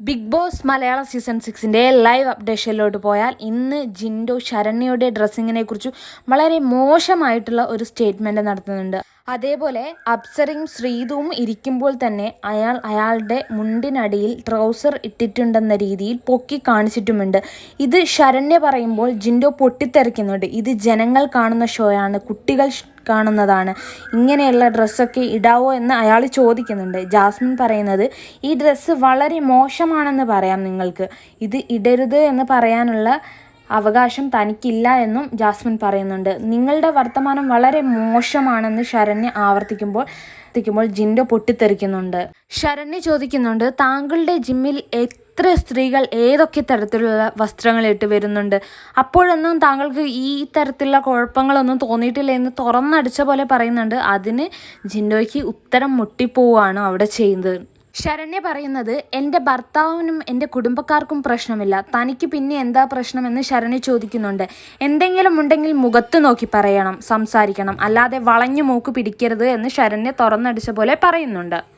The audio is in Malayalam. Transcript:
ബിഗ് ബോസ് മലയാള സീസൺ സിക്സിന്റെ ലൈവ് അപ്ഡേഷനിലോട്ട് പോയാൽ ഇന്ന് ജിൻഡോ ശരണ്യയുടെ ഡ്രസ്സിങ്ങിനെ കുറിച്ച് വളരെ മോശമായിട്ടുള്ള ഒരു സ്റ്റേറ്റ്മെന്റ് നടത്തുന്നുണ്ട്. അതേപോലെ അപ്സരയും ശ്രീതുവും ഇരിക്കുമ്പോൾ തന്നെ അയാൾ അയാളുടെ മുണ്ടിനടിയിൽ ട്രൗസർ ഇട്ടിട്ടുണ്ടെന്ന രീതിയിൽ പൊക്കി കാണിച്ചിട്ടുമുണ്ട്. ഇത് ശരണ്യ പറയുമ്പോൾ ജിൻഡോ പൊട്ടിത്തെറിക്കുന്നുണ്ട്. ഇത് ജനങ്ങൾ കാണുന്ന ഷോയാണ് കുട്ടികൾ കാണുന്നതാണ്. ഇങ്ങനെയുള്ള ഡ്രസ്സൊക്കെ ഇടാവോ എന്ന് അയാൾ ചോദിക്കുന്നുണ്ട്. ജാസ്മിൻ പറയുന്നത് ഈ ഡ്രസ്സ് വളരെ മോശമാണെന്ന് പറയാം നിങ്ങൾക്ക്. ഇത് ഇടരുത് എന്ന് പറയാനുള്ള അവകാശം തനിക്കില്ല എന്നും ജാസ്മിൻ പറയുന്നുണ്ട്. നിങ്ങളുടെ വർത്തമാനം വളരെ മോശമാണെന്ന് ശരണ്യ ആവർത്തിക്കുമ്പോൾ ത്തിക്കുമ്പോൾ ജിൻഡോ പൊട്ടിത്തെറിക്കുന്നുണ്ട്. ശരണ്യ ചോദിക്കുന്നുണ്ട് താങ്കളുടെ ജിമ്മിൽ എത്ര സ്ത്രീകൾ ഏതൊക്കെ തരത്തിലുള്ള വസ്ത്രങ്ങൾ ഇട്ട് വരുന്നുണ്ട്? അപ്പോഴൊന്നും താങ്കൾക്ക് ഈ തരത്തിലുള്ള കുഴപ്പങ്ങളൊന്നും തോന്നിയിട്ടില്ല എന്ന് തുറന്നടിച്ച പോലെ പറയുന്നുണ്ട്. അതിന് ജിൻഡോയ്ക്ക് ഉത്തരം മുട്ടിപ്പോവാണ് അവിടെ ചെയ്യുന്നത്. ശരണ്യ പറയുന്നത് എന്റെ ഭർത്താവിനും എന്റെ കുടുംബക്കാർക്കും പ്രശ്നമില്ല. തനിക്ക് പിന്നെ എന്താ പ്രശ്നമെന്ന് ശരണ്യ ചോദിക്കുന്നുണ്ട്. എന്തെങ്കിലും ഉണ്ടെങ്കിൽ മുഖത്ത് നോക്കി പറയണം സംസാരിക്കണം. അല്ലാതെ വളഞ്ഞു മൂക്ക് പിടിക്കരുത് എന്ന് ശരണ്യ തുറന്നടിച്ച പോലെ പറയുന്നുണ്ട്.